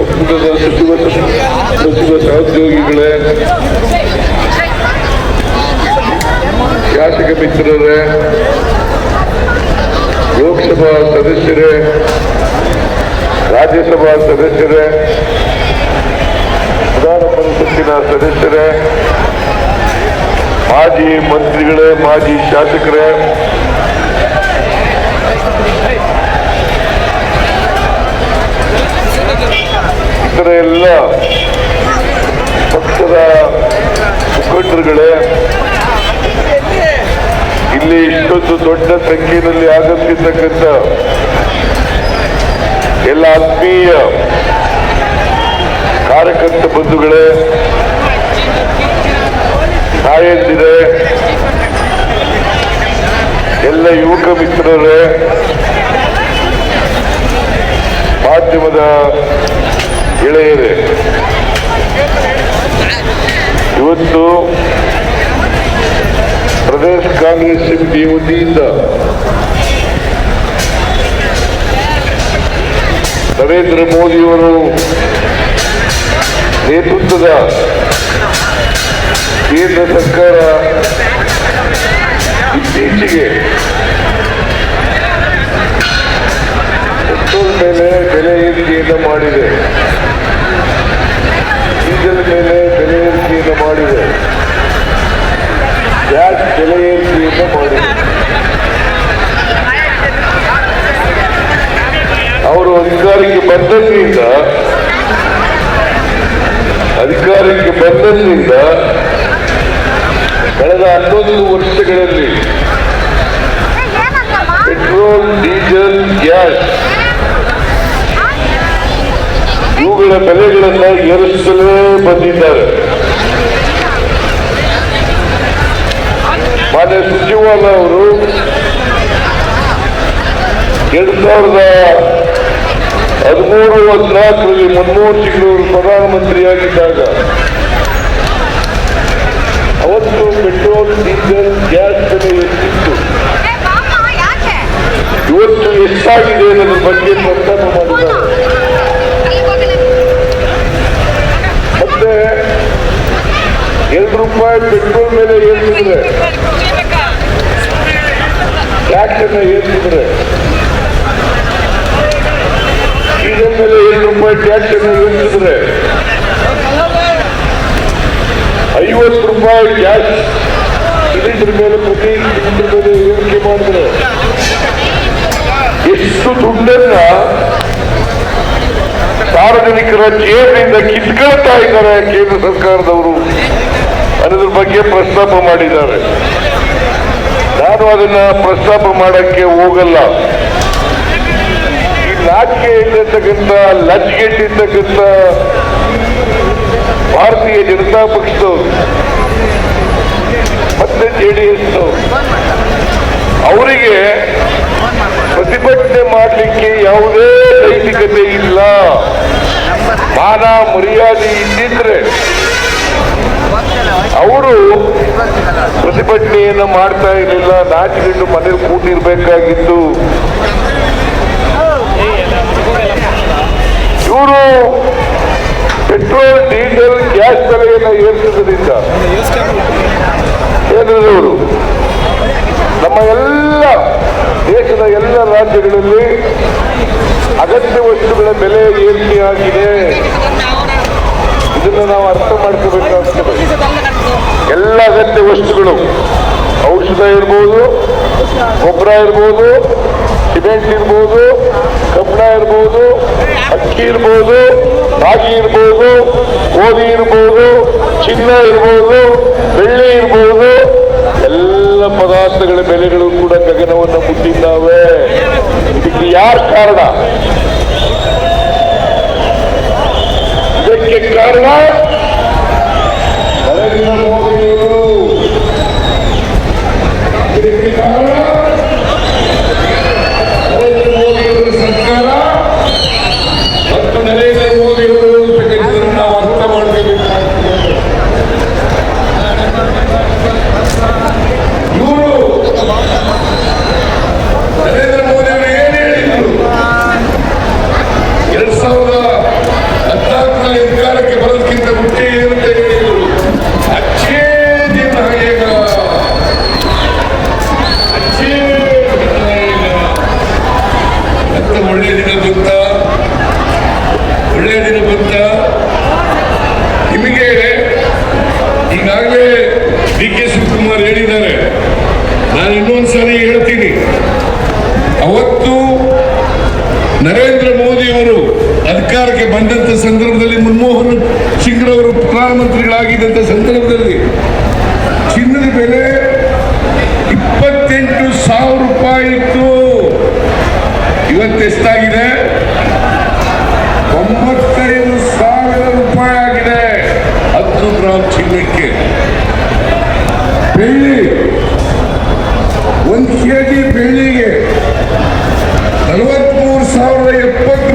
ಒಕ್ಕೂಟದ ಸಚಿವ ಸಚಿವ ಸಹೋದ್ಯೋಗಿಗಳೇ ಶಾಸಕ ಮಿತ್ರರೇ, ಲೋಕಸಭಾ ಸದಸ್ಯರೇ, ರಾಜ್ಯಸಭಾ ಸದಸ್ಯರೇ ವಿಧಾನ ಪರಿಷತ್ತಿನ ಸದಸ್ಯರೇ, ಮಾಜಿ ಮಂತ್ರಿಗಳೇ, ಮಾಜಿ ಶಾಸಕರೇ ಎಲ್ಲ ಪಕ್ಷದ ಮುಖಂಡರುಗಳೇ, ಇಲ್ಲಿ ಇಷ್ಟೊಂದು ದೊಡ್ಡ ಸಂಖ್ಯೆಯಲ್ಲಿ ಆಗಮಿಸಿರ್ತಕ್ಕಂಥ ಎಲ್ಲ ಆತ್ಮೀಯ ಕಾರ್ಯಕರ್ತ ಬಂಧುಗಳೇ, ತಾಯಂದಿರೇ, ಎಲ್ಲ ಯುವಕ ಮಿತ್ರರೇ, ಮಾಧ್ಯಮದ ಗೆಳೆಯರೇ ಇವತ್ತು ಪ್ರದೇಶ ಕಾಂಗ್ರೆಸ್ ಸಮಿತಿ ವತಿಯಿಂದ ನರೇಂದ್ರ ಮೋದಿಯವರು ನೇತೃತ್ವದ ಕೇಂದ್ರ ಸರ್ಕಾರ ಇತ್ತೀಚೆಗೆ ಮೇಲೆ ಬೆಲೆ ಏರಿಕೆಯನ್ನು ಮಾಡಿದೆ ಡೀಸೆಲ್ ಮೇಲೆ ಬೆಲೆ ಏರಿಕೆಯನ್ನು ಮಾಡಿದೆ. ಗ್ಯಾಸ್ ಬೆಲೆ ಏರಿಕೆಯನ್ನು ಮಾಡಿದೆ? ಅವರು ಅಧಿಕಾರಕ್ಕೆ ಬಂದದ್ರಿಂದ ಅಧಿಕಾರಕ್ಕೆ ಬಂದದ್ರಿಂದ ಕಳೆದ ಹನ್ನೊಂದು ವರ್ಷಗಳಲ್ಲಿ ಪೆಟ್ರೋಲ್, ಡೀಸೆಲ್, ಗ್ಯಾಸ್ ಇವುಗಳ ಬೆಲೆಗಳನ್ನು ಏರಿಸಲೇ ಬಂದಿದ್ದಾರೆ. ಮಾನ್ಯ ಸುರ್ಜೇವಾಲ ಅವರು, ಎರಡು ಸಾವಿರದ ಹದಿಮೂರು ಹದಿನಾಲ್ಕರಲ್ಲಿ ಮನಮೋಹನ್ ಸಿಂಗ್ ಅವರು ಪ್ರಧಾನಮಂತ್ರಿಯಾಗಿದ್ದಾಗ, ಅವತ್ತು ಪೆಟ್ರೋಲ್, ಡೀಸೆಲ್, ಗ್ಯಾಸ್ ಬೆಲೆ ಎಷ್ಟಿತ್ತು ಇವತ್ತು ಎಷ್ಟಾಗಿದೆ ಅನ್ನೋದ್ರ ಬಗ್ಗೆ ಪ್ರಸ್ತಾಪ ಮಾಡಿದ್ದಾರೆ. ಮತ್ತೆ ಎರಡು ರೂಪಾಯಿ ಪೆಟ್ರೋಲ್ ಮೇಲೆ ಏರ್ಸಿದ್ರೆ. ಟ್ಯಾಕ್ಸನ್ನ ಏರ್ಸಿದ್ರೆ. ಡೀಸೆಲ್ ಮೇಲೆ ಎರಡು ರೂಪಾಯಿ ಟ್ಯಾಕ್ಸ್ ಅನ್ನು ಏರ್ಸಿದ್ರೆ. ಐವತ್ತು ರೂಪಾಯಿ ಗ್ಯಾಸ್ ಸಿಲಿಂಡರ್ ಮೇಲೆ, ಪ್ರತಿ ಸಿಲಿಂಡರ್ ಮೇಲೆ ಏರಿಕೆ ಮಾಡಿದ್ರೆ. ಎಷ್ಟು ದುಡ್ಡನ್ನ ಸಾರ್ವಜನಿಕರ ಜೇಬಿನಿಂದ ಕಿತ್ಕೊಳ್ತಾ ಇದ್ದಾರೆ ಕೇಂದ್ರ ಸರ್ಕಾರದವರು. ಅನ್ನೋದ್ರ ಬಗ್ಗೆ ಪ್ರಸ್ತಾಪ ಮಾಡಿದ್ದಾರೆ. ನಾನು ಅದನ್ನ ಪ್ರಸ್ತಾಪ ಮಾಡಕ್ಕೆ ಹೋಗಲ್ಲ. ಈ ನಾಚಿಕೆ ಇರ್ತಕ್ಕಂಥ ಲಜ್ಗೆಟ್ಟಿರ್ತಕ್ಕಂಥ ಭಾರತೀಯ ಜನತಾ ಪಕ್ಷದವರು, ಮತ್ತೆ ಜೆ ಡಿ ಎಸ್ ಅವರಿಗೆ ಪ್ರತಿಭಟನೆ ಮಾಡಲಿಕ್ಕೆ ಯಾವುದೇ ನೈತಿಕತೆ ಇಲ್ಲ. ಮಾನ ಮರ್ಯಾದೆ ಇದ್ದಿದ್ರೆ ಅವರು ಪ್ರತಿಭಟನೆಯನ್ನು ಮಾಡ್ತಾ ಇರಲಿಲ್ಲ. ನಾಚಿಕೊಂಡು ಮನೇಲಿ ಕೂತಿರ್ಬೇಕಾಗಿತ್ತು. ಇವರು ಪೆಟ್ರೋಲ್ ಡೀಸೆಲ್ ಗ್ಯಾಸ್ ಬೆಲೆಯನ್ನು ಏರಿಸುವುದರಿಂದ ಕೇಂದ್ರದವರು ನಮ್ಮ ಎಲ್ಲ ದೇಶದ ಎಲ್ಲ ರಾಜ್ಯಗಳಲ್ಲಿ ಅಗತ್ಯ ವಸ್ತುಗಳ ಬೆಲೆ ಏರಿಕೆಯಾಗಿದೆ. ಇದನ್ನು ನಾವು ಅರ್ಥ ಮಾಡ್ಕೋಬೇಕಾಗ್ತದೆ ಎಲ್ಲ ಅಗತ್ಯ ವಸ್ತುಗಳು, ಔಷಧ ಇರ್ಬೋದು, ಗೊಬ್ಬರ ಇರ್ಬೋದು, ಸಿಮೆಂಟ್ ಇರ್ಬೋದು, ಕಬ್ಬಣ ಇರ್ಬೋದು, ಅಕ್ಕಿ ಇರ್ಬೋದು, ರಾಗಿ ಇರ್ಬೋದು, ಗೋಧಿ ಇರ್ಬೋದು, ಚಿನ್ನ ಇರ್ಬೋದು, ಬೆಳ್ಳಿ ಇರ್ಬೋದು, ಎಲ್ಲ ಪದಾರ್ಥಗಳ ಬೆಲೆಗಳು ಕೂಡ ಗಗನವನ್ನು ಮುಟ್ಟಿದ್ದಾವೆ. ಇದಕ್ಕೆ ಯಾರು ಕಾರಣ? ಇದಕ್ಕೆ ಕಾರಣ சகோதர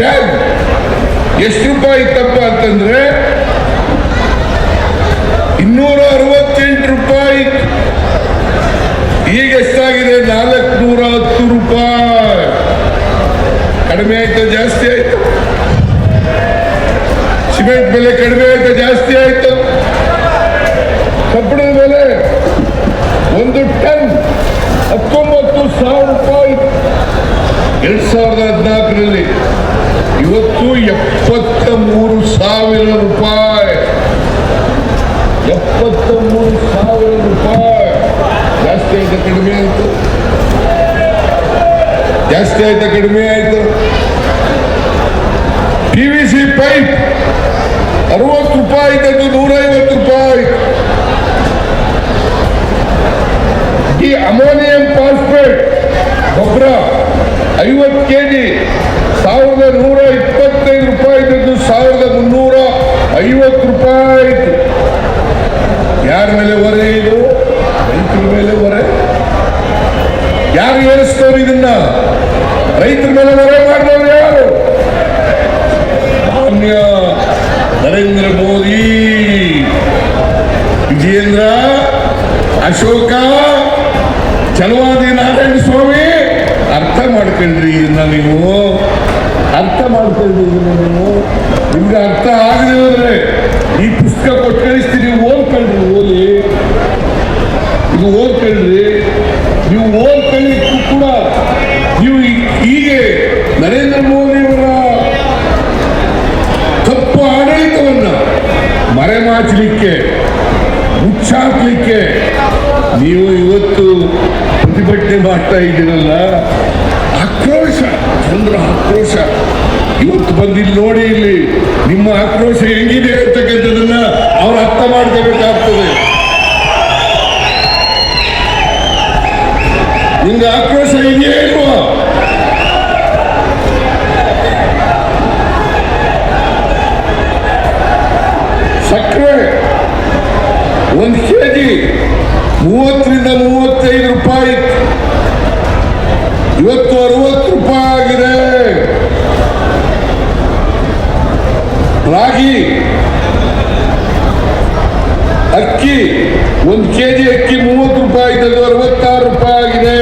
ಬ್ಯಾಗ್. ಎಷ್ಟು ರೂಪಾಯಿ ಇತ್ತಪ್ಪ ಅಂತಂದ್ರೆ ಇನ್ನೂರ ಅರವತ್ತೆಂಟು ರೂಪಾಯಿ. ಈಗ ಎಷ್ಟಾಗಿದೆ? ನಾಲ್ಕುನೂರ ಹತ್ತು ರೂಪಾಯಿ. ಕಡಿಮೆ ಆಯ್ತಾ? ಜಾಸ್ತಿ ಆಯ್ತು? ಸಿಮೆಂಟ್ ಬೆಲೆ ಕಡಿಮೆ ಆಯ್ತು? ಜಾಸ್ತಿ ಆಯ್ತು? ಕಬ್ಬಿಣದ ಬೆಲೆ ಒಂದು ಟನ್ ಹತ್ತೊಂಬತ್ತು ಸಾವಿರ ರೂಪಾಯಿ. ಎರಡ್ ಸಾವಿರದ ಹದಿನಾಲ್ಕರಲ್ಲಿ ಇವತ್ತು ಎಪ್ಪತ್ತ ಮೂರು ಸಾವಿರ ರೂಪಾಯಿ ಎಪ್ಪತ್ತ ಮೂರು ಸಾವಿರ ರೂಪಾಯಿ ಜಾಸ್ತಿ ಆಯ್ತು ಕಡಿಮೆ ಆಯ್ತು. ಜಾಸ್ತಿ ಆಯ್ತಾ ಕಡಿಮೆ ಆಯ್ತು. ಪಿ ವಿ ಸಿ ಪೈಪ್ ಅರವತ್ತು ರೂಪಾಯಿ ಇದ್ದದ್ದು ನೂರೈವತ್ತು ರೂಪಾಯಿ. ಈ ಅಮೋನಿಯಂ ಫಾಸ್ಫೇಟ್ ಗೊಬ್ಬರ ಐವತ್ತು ಕೆ ಜಿ ಸಾವಿರದ ನೂರ ಇಪ್ಪತ್ತೈದು ರೂಪಾಯಿ ಇದ್ದದ್ದು ಸಾವಿರದ ಮುನ್ನೂರ ಐವತ್ತು ರೂಪಾಯಿ ಆಯಿತು ಯಾರ ಮೇಲೆ ಹೊರೆ ಇದು ರೈತರ ಮೇಲೆ ಹೊರೆ ಯಾರು ಏರಿಸ್ತವ್ರು ಇದನ್ನ ರೈತರ ಮೇಲೆ ಹೊರೆ ಮಾಡಿದವರು ಯಾರು ಮಾನ್ಯ ನರೇಂದ್ರ ಮೋದಿ ವಿಜಯೇಂದ್ರ ಅಶೋಕ ಚಲವಾದಿ ನಾರಾಯಣ ಸ್ವಾಮಿ ಅರ್ಥ ಮಾಡ್ಕೊಂಡ್ರಿ ಇದನ್ನ ನೀವು ಅರ್ಥ ಮಾಡ್ಕೊಂಡ್ರಿ ಇದನ್ನ ನೀವು? ನಿಮ್ಗೆ ಅರ್ಥ ಆಗದೆ ಈ ಪುಸ್ತಕ ಕೊಟ್ಟು ಕಳಿಸ್ತೀನಿ ಓದ್ಕೊಳ್ರಿ ಓದಿ ಇದು ಓದ್ಕೊಳ್ರಿ ನೀವು ಓದ್ಕೊಳ್ಳಿಕ್ಕೂ ಕೂಡ ನೀವು ಹೀಗೆ ನರೇಂದ್ರ ಮೋದಿಯವರ ತಪ್ಪು ಆಡಳಿತವನ್ನ ಮರೆಮಾಚಲಿಕ್ಕೆ, ಮುಚ್ಚಾಕ್ಲಿಕ್ಕೆ ನೀವು ಇವತ್ತು ಪ್ರತಿಭಟನೆ ಮಾಡ್ತಾ ಇದ್ದೀರಲ್ಲ? ಜನರ ಆಕ್ರೋಶ. ಇವತ್ತು ಬಂದಿಲ್ಲಿ ನೋಡಿ ಇಲ್ಲಿ ನಿಮ್ಮ ಆಕ್ರೋಶ ಹೆಂಗಿದೆ ಅಂತಕ್ಕಂಥದ್ದನ್ನ ಅವ್ರು ಅರ್ಥ ಮಾಡ್ಕೋಬೇಕಾಗ್ತದೆ. ನಿಮ್ಗೆ ಆಕ್ರೋಶ ಇದೆಯೇ ಇಲ್ವಾ? ಸಕ್ಕರೆ ಒಂದು ಕೆ ಜಿ ಮೂವತ್ತರಿಂದ ಮೂವತ್ತೈದು ರೂಪಾಯಿ ಇತ್ತು. ಇವತ್ತು ಅರವತ್ತು ರೂಪಾಯಿ ಆಗಿದೆ ರಾಗಿ ಅಕ್ಕಿ ಒಂದು ಕೆ ಜಿ ಅಕ್ಕಿ ಮೂವತ್ತು ರೂಪಾಯಿ ಅರವತ್ತಾರು ರೂಪಾಯಿ ಆಗಿದೆ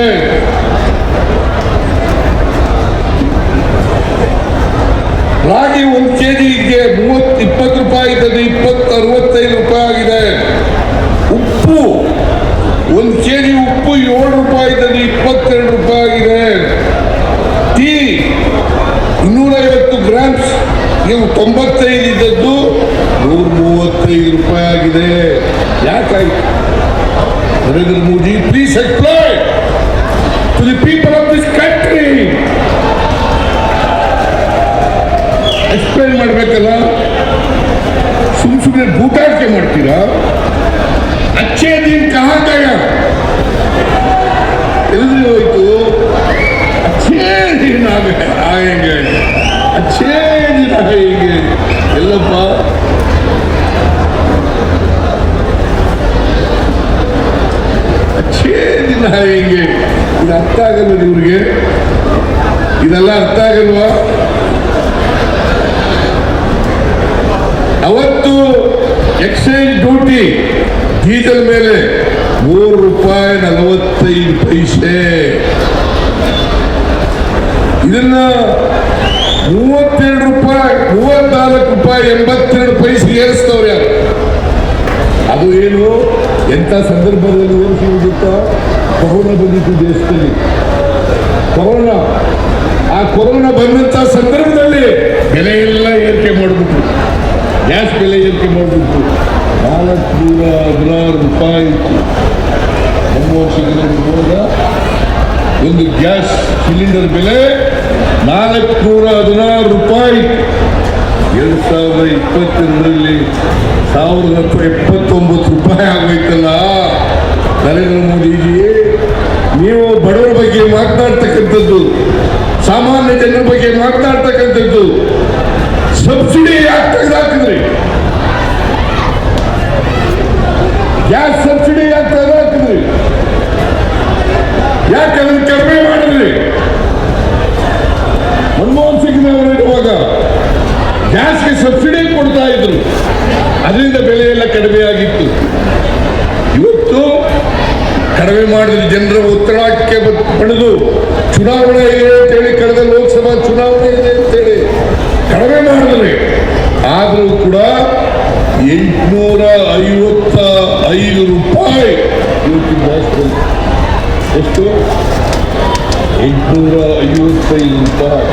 ರಾಗಿ ಒಂದು ಕೆ ಜಿಗೆ ಮೂವತ್ತು, ಇಪ್ಪತ್ತು ರೂಪಾಯಿ ಇದ್ದದ್ದು ಇಪ್ಪತ್ತು, ಅರವತ್ತೈದು ರೂಪಾಯಿ ಆಗಿದೆ ಉಪ್ಪು, ಒಂದು ಕೆಜಿ ಉಪ್ಪು ಏಳು ರೂಪಾಯಿ ಇದ್ದದ್ದು ಇಪ್ಪತ್ತೆರಡು ರೂಪಾಯಿ ಆಗಿದೆ ಟೀ, ಇನ್ನೂರೈವತ್ತು ಗ್ರಾಮ್ಸ್ ನೀವು ತೊಂಬತ್ತೈದು ಇದ್ದದ್ದು ನೂರ ಮೂವತ್ತೈದು ರೂಪಾಯಿ ಆಗಿದೆ ಯಾಕಾಯ್ತು Narendra please explain to the people of this country explain ಮಾಡಬೇಕಲ್ಲ? ಸುಮ್ ಸುಮ್ಮನೆ ಬೂಟಾಟಿಕೆ ಮಾಡ್ತೀರಾ? ಅಚ್ಚೇ ದಿನ ಕಹಾ ಗಯಾ ಎಲ್ಲಿ ಹೋಯ್ತು? ಅಚ್ಚೇ ದಿನ ಆಗ- ಆಯಂಗೆ ಅಚ್ಚೇ ದಿನ ಹೀಗೆ? ಎಲ್ಲಪ್ಪ? ದಿನ ಹೇಗೆ. ಇದು ಅರ್ಥ ಆಗಲ್ಲ ಇವ್ರಿಗೆ ಇದೆಲ್ಲ ಅರ್ಥ ಆಗಲ್ವಾ? ಅವತ್ತು ಎಕ್ಸ್ಚೇಂಜ್ ಡ್ಯೂಟಿ ಡೀಸೆಲ್ ಮೇಲೆ ಮೂರು ರೂಪಾಯಿ ನಲವತ್ತೈದು ಪೈಸೆ. ಇದನ್ನ ಮೂವತ್ತೆರಡು ರೂಪಾಯಿ, ಮೂವತ್ನಾಲ್ಕು ರೂಪಾಯಿ ಎಂಬತ್ತೆರಡು ಪೈಸೆ ಏರಿಸ್ತವ್ರು ಯಾರು? ಅದು ಏನು? ಎಂಥ ಸಂದರ್ಭದಲ್ಲಿ ಗೊತ್ತಾ ಕೊರೋನಾ ಬಂದಿತ್ತು ದೇಶದಲ್ಲಿ. ಕೊರೋನಾ. ಆ ಕೊರೋನಾ ಬಂದಂತ ಸಂದರ್ಭದಲ್ಲಿ ಬೆಲೆ ಎಲ್ಲ ಏರಿಕೆ ಮಾಡಿಬಿಟ್ರು. ಗ್ಯಾಸ್ ಬೆಲೆ ಏರಿಕೆ ಮಾಡಿಬಿಟ್ರು. ನಾಲ್ಕು ನೂರ ಹದಿನಾರು ರೂಪಾಯಿ ಮನಮೋಹನ್ ಸಿಂಗ್ ಹೋದ ಒಂದು ಗ್ಯಾಸ್ ಸಿಲಿಂಡರ್ ಬೆಲೆ ನಾಲ್ಕು ನೂರ ಹದಿನಾರು ರೂಪಾಯಿ. ಎರಡು ಸಾವಿರದ ಇಪ್ಪತ್ತೆರಡರಲ್ಲಿ ಸಾವಿರದ ಹತ್ರ ಎಪ್ಪತ್ತೊಂಬತ್ತು ರೂಪಾಯಿ ಆಗೋಯ್ತಲ್ಲ? ನರೇಂದ್ರ ಮೋದಿಜಿ, ನೀವು ಬಡವರ ಬಗ್ಗೆ ಮಾತನಾಡ್ತಕ್ಕಂಥದ್ದು, ಸಾಮಾನ್ಯ ಜನರ ಬಗ್ಗೆ ಮಾತನಾಡ್ತಕ್ಕಂಥದ್ದು, ಸಬ್ಸಿಡಿ ಯಾಕೆ ತೆಗೆದಾಕಿದ್ರಿ ಗ್ಯಾಸ್ ಸಬ್ಸಿಡಿ ಯಾಕೆ ತೆಗೆದಾಕಿದ್ರಿ ಯಾಕೆ ಅದನ್ನು ಕಡಿಮೆ ಮಾಡಿದ್ರಿ ಮನಮೋಹನ್ ಸಿಂಗ್ ಅವರು ಇರುವಾಗ ಗ್ಯಾಸ್ಗೆ ಸಬ್ಸಿಡಿ ಕೊಡ್ತಾ ಇದ್ರು ಅದರಿಂದ ಬೆಲೆ ಎಲ್ಲ ಕಡಿಮೆ ಆಗಿತ್ತು ಇವತ್ತು ಕಡಿಮೆ ಮಾಡಿದ ಜನರ ಒತ್ತಡಕ್ಕೆ ಬ- ಪಡೆದು ಚುನಾವಣೆ ಇದೆ ಅಂತೇಳಿ ಕಳೆದ ಲೋಕಸಭಾ ಚುನಾವಣೆ ಇದೆ ಅಂತೇಳಿ ಕಡಿಮೆ ಮಾಡಿದ್ರಿ ಆದರೂ ಕೂಡ ಎಂಟುನೂರ ಐವತ್ತ ಐದು ರೂಪಾಯಿ ಇವತ್ತಿನ ಗ್ಯಾಸ್ ಬೆಲೆ. ಎಷ್ಟು ಎಂಟುನೂರ ಐವತ್ತೈದು ರೂಪಾಯಿ.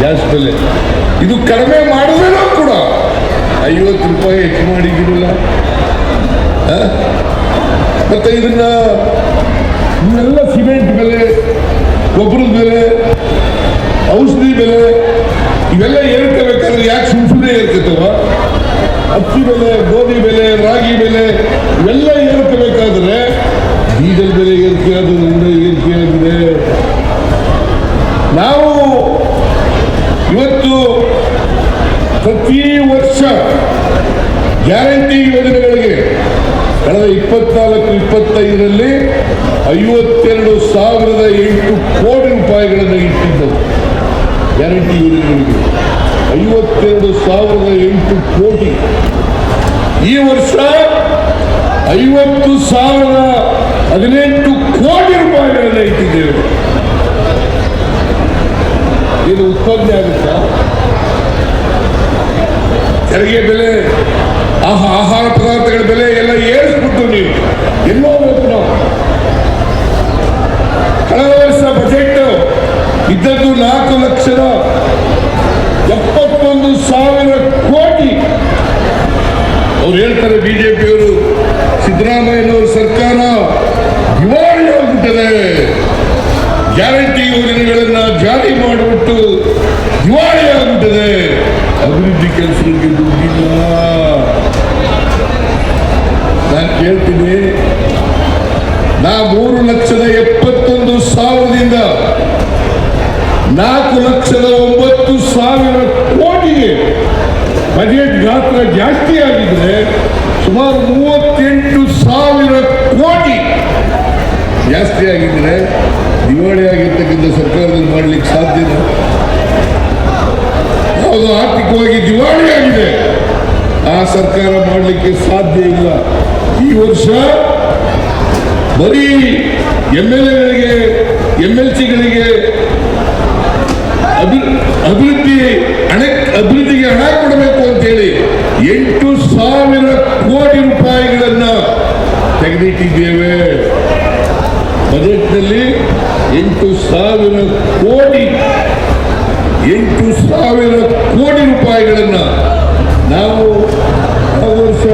ಗ್ಯಾಸ್ ಬೆಲೆ. ಇದು ಕಡಿಮೆ ಮಾಡಿದ್ರೂ ಕೂಡ ಐವತ್ತು ರೂಪಾಯಿ ಹೆಚ್ಚು ಮಾಡಿದ್ದೀರಲ್ಲ ಆ? ಮತ್ತೆ ಇದನ್ನ ಇವೆಲ್ಲ ಸಿಮೆಂಟ್ ಬೆಲೆ, ಗೊಬ್ಬರದ ಬೆಲೆ, ಔಷಧಿ ಬೆಲೆ, ಇವೆಲ್ಲ ಏರ್ಕೋಬೇಕಾದ್ರೆ ಯಾಕೆ ಸುಮ್ ಸುಮ್ಮನೆ ಏರ್ಕತ್ತವ ಅಕ್ಕಿ ಬೆಲೆ, ಗೋಧಿ ಬೆಲೆ, ರಾಗಿ ಬೆಲೆ, ಇವೆಲ್ಲ ಏರ್ಕೋಬೇಕಾದ್ರೆ ಡೀಸೆಲ್ ಬೆಲೆ ಏರಿಕೆ ಆದ್ರಿಂದ ಏರಿಕೆ ಆಗಿದೆ ನಾವು ಇವತ್ತು ಪ್ರತಿ ವರ್ಷ ಗ್ಯಾರಂಟಿ ಯೋಜನೆಗಳಿಗೆ ಕಳೆದ ಇಪ್ಪತ್ನಾಲ್ಕು ಇಪ್ಪತ್ತೈದರಲ್ಲಿ ಐವತ್ತೆರಡು ಸಾವಿರದ ಎಂಟು ಕೋಟಿ ರೂಪಾಯಿಗಳನ್ನು ಇಟ್ಟಿದ್ದವು ಗ್ಯಾರಂಟಿ ಯೋಜನೆಗಳಿಗೆ ಐವತ್ತೆರಡು ಸಾವಿರದ ಎಂಟು ಕೋಟಿ ಈ ವರ್ಷ ಐವತ್ತು ಸಾವಿರ ಹದಿನೆಂಟು ಕೋಟಿ ರೂಪಾಯಿಗಳನ್ನು ಇಟ್ಟಿದ್ದೇವೆ ಉತ್ಪಾದನೆ ಆಗುತ್ತಾ? ತೆರಿಗೆ ಬೆಲೆ, ಆಹಾ, ಆಹಾರ ಪದಾರ್ಥಗಳ ಬೆಲೆ ಎಲ್ಲ ಏರಿಸ್ಬಿಟ್ಟು ನೀವು. ಎಲ್ಲೋ ಬೇಕು ನಾವು. ಕಳೆದ ವರ್ಷ ಬಜೆಟ್ ಇದ್ದದ್ದು ನಾಲ್ಕು ಲಕ್ಷದ ಎಪ್ಪತ್ತೊಂದು ಸಾವಿರ ಕೋಟಿ. ಅವ್ರು ಹೇಳ್ತಾರೆ ಬಿಜೆಪಿಯವರು ಸಿದ್ದರಾಮಯ್ಯನವರು ಸರ್ಕಾರ ದಿವಾಳಿ ಆಗ್ಬಿಟ್ಟದೆ ಗ್ಯಾರಂಟಿ ಯೋಜನೆಗಳನ್ನ ಜಾರಿ ಮಾಡಿಬಿಟ್ಟು ದಿವಾಳಿ ಆಗ್ಬಿಟ್ಟದೆ ಅಭಿವೃದ್ಧಿ ಕೆಲಸಗಳಿಗೆ ದುಡ್ಡಿಲ್ಲ ನಾನು ಕೇಳ್ತೀನಿ ನಾ ಮೂರು ಲಕ್ಷದ ಎಪ್ಪತ್ತೊಂದು ಸಾವಿರದಿಂದ ನಾಲ್ಕು ಲಕ್ಷದ ಒಂಬತ್ತು ಸಾವಿರ ಕೋಟಿಗೆ ಬಜೆಟ್ ಗಾತ್ರ ಜಾಸ್ತಿ ಆಗಿದ್ರೆ ಸುಮಾರು ಮೂವತ್ತೆಂಟು ಸಾವಿರ ಕೋಟಿ ಆಗಿದ್ರೆ ದಿವಾಳಿ ಆಗಿರ್ತಕ್ಕಂಥ ಸರ್ಕಾರದಲ್ಲಿ ಮಾಡಲಿಕ್ಕೆ ಸಾಧ್ಯ ಯಾವುದು ಆರ್ಥಿಕವಾಗಿ ದಿವಾಳಿ ಆಗಿದೆ. ಆ ಸರ್ಕಾರ ಮಾಡಲಿಕ್ಕೆ ಸಾಧ್ಯ ಇಲ್ಲ. ಈ ವರ್ಷ ಬರೀ ಎಂ ಎಲ್ ಎಗಳಿಗೆ ಎಂ ಎಲ್ ಸಿಗಳಿಗೆ ಅಭಿವೃದ್ಧಿ ಹಣ, ಅಭಿವೃದ್ಧಿಗೆ ಹಣ ಕೊಡಬೇಕು ಅಂತೇಳಿ ಎಂಟು ಸಾವಿರ ಕೋಟಿ ರೂಪಾಯಿಗಳನ್ನ ತೆಗೆದಿಟ್ಟಿದ್ದೇವೆ. ಬಜೆಟ್ನಲ್ಲಿ ಎಂಟು ಸಾವಿರ ಕೋಟಿ, ಎಂಟು ಸಾವಿರ ಕೋಟಿ ರೂಪಾಯಿಗಳನ್ನು ನಾವು ವರ್ಷ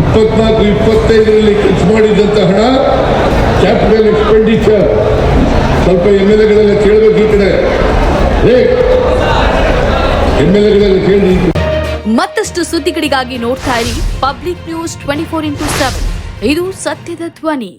ಇಪ್ಪತ್ನಾಲ್ಕು, ಇಪ್ಪತ್ತೈದರಲ್ಲಿ ಖರ್ಚು ಮಾಡಿದಂಥ ಹಣ ಕ್ಯಾಪಿಟಲ್ ಎಕ್ಸ್ಪೆಂಡಿಚರ್ ಸ್ವಲ್ಪ ಎಂ ಎಲ್ ಎಗಳೆಲ್ಲ ಕೇಳಬೇಕು ಈ ಕಡೆ. ಎಂ ಎಲ್ ಎಗಳೆಲ್ಲ ಕೇಳಿ ಮತ್ತಷ್ಟು ಸುದ್ದಿಗಳಿಗಾಗಿ ನೋಡ್ತಾ ಇರಿ public news twenty four into seven ಇದು ಸತ್ಯದ ಧ್ವನಿ.